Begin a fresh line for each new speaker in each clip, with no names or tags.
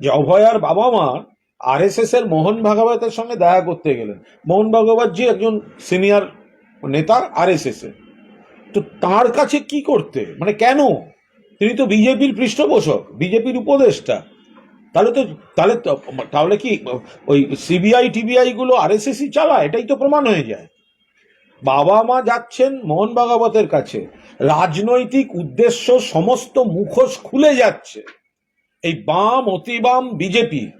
যে অভয়ার বাবা মা আর এর মোহন ভাগবতের সঙ্গে দেখা করতে গেলেন। মোহন ভাগবত জি একজন সিনিয়র নেতা আর এস এর তো তার কাছে কি করতে? মানে কেন? তিনি তো বিজেপির পৃষ্ঠপোষক, বিজেপির উপদেষ্টা। তাহলে তো, তাহলে তাহলে কি ওই সিবিআই, টিবিআই গুলো আর এস এসই চালায়? এটাই তো প্রমাণ হয়ে যায়। বাবা মা যাচ্ছেন মোহন ভাগবতের কাছে। রাজনৈতিক উদ্দেশ্য সমস্ত মুখোশ খুলে যাচ্ছে। এই বাম অতিবাম বিজেপি,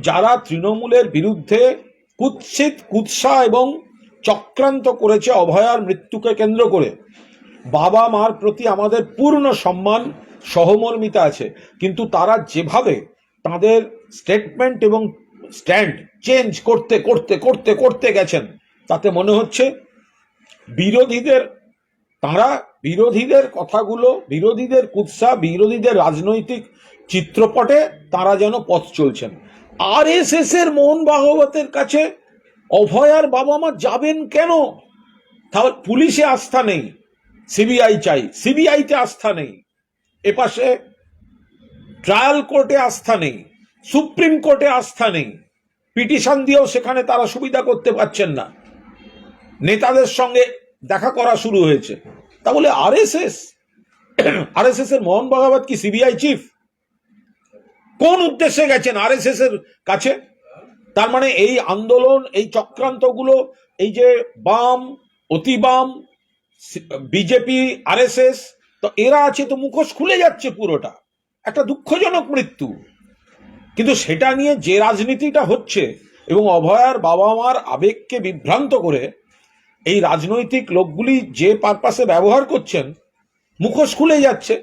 যারা তৃণমূলের বিরুদ্ধে কুৎসিত, কুৎসা এবং চক্রান্ত করেছে অভয়ার মৃত্যুকে কেন্দ্র করে। বাবা মার প্রতি আমাদের পূর্ণ সম্মান, সহমর্মিতা আছে। কিন্তু তারা যেভাবে তাদের স্টেটমেন্ট এবং স্ট্যান্ড চেঞ্জ করতে করতে করতে করতে গেছেন, তাতে মনে হচ্ছে বিরোধীদের, তারা বিরোধীদের কথাগুলো, বিরোধীদের কুৎসা, বিরোধীদের রাজনৈতিক চিত্রপটে তারা যেন পথ চলছেন। আর এস এস এর মোহন ভাগবতের কাছে অভয়ার বাবা মা যাবেন কেন? তাহলে পুলিশে আস্থা নেই, সিবিআই চাই, সিবিআইতে আস্থা নেই। এপাশে ট্রায়াল কোর্টে আস্থা নেই, সুপ্রিম কোর্টে আস্থা নেই। পিটিশন দিয়েও সেখানে তারা সুবিধা করতে পারছেন না। নেতাদের সঙ্গে দেখা করা শুরু হয়েছে। তাহলে S S R S S এর মোহন ভাগবত কি সিবিআই চিফ? কোন উদ্দেশ্যে গেছেন আর এস এর কাছে? তার মানে এই আন্দোলন, এই চক্রান্তগুলো, এই যে বাম, অতি বাম, বিজেপি আর এস এস তো এরা আছে তো মুখোশ খুলে যাচ্ছে পুরোটা। একটা দুঃখজনক মৃত্যু। কিন্তু সেটা নিয়ে যে রাজনীতিটা হচ্ছে এবং অভয়ার বাবা মার আবেগকে বিভ্রান্ত করে এই রাজনৈতিক লোকগুলি যে পারপাসে ব্যবহার করছেন মুখোশ খুলে যাচ্ছে।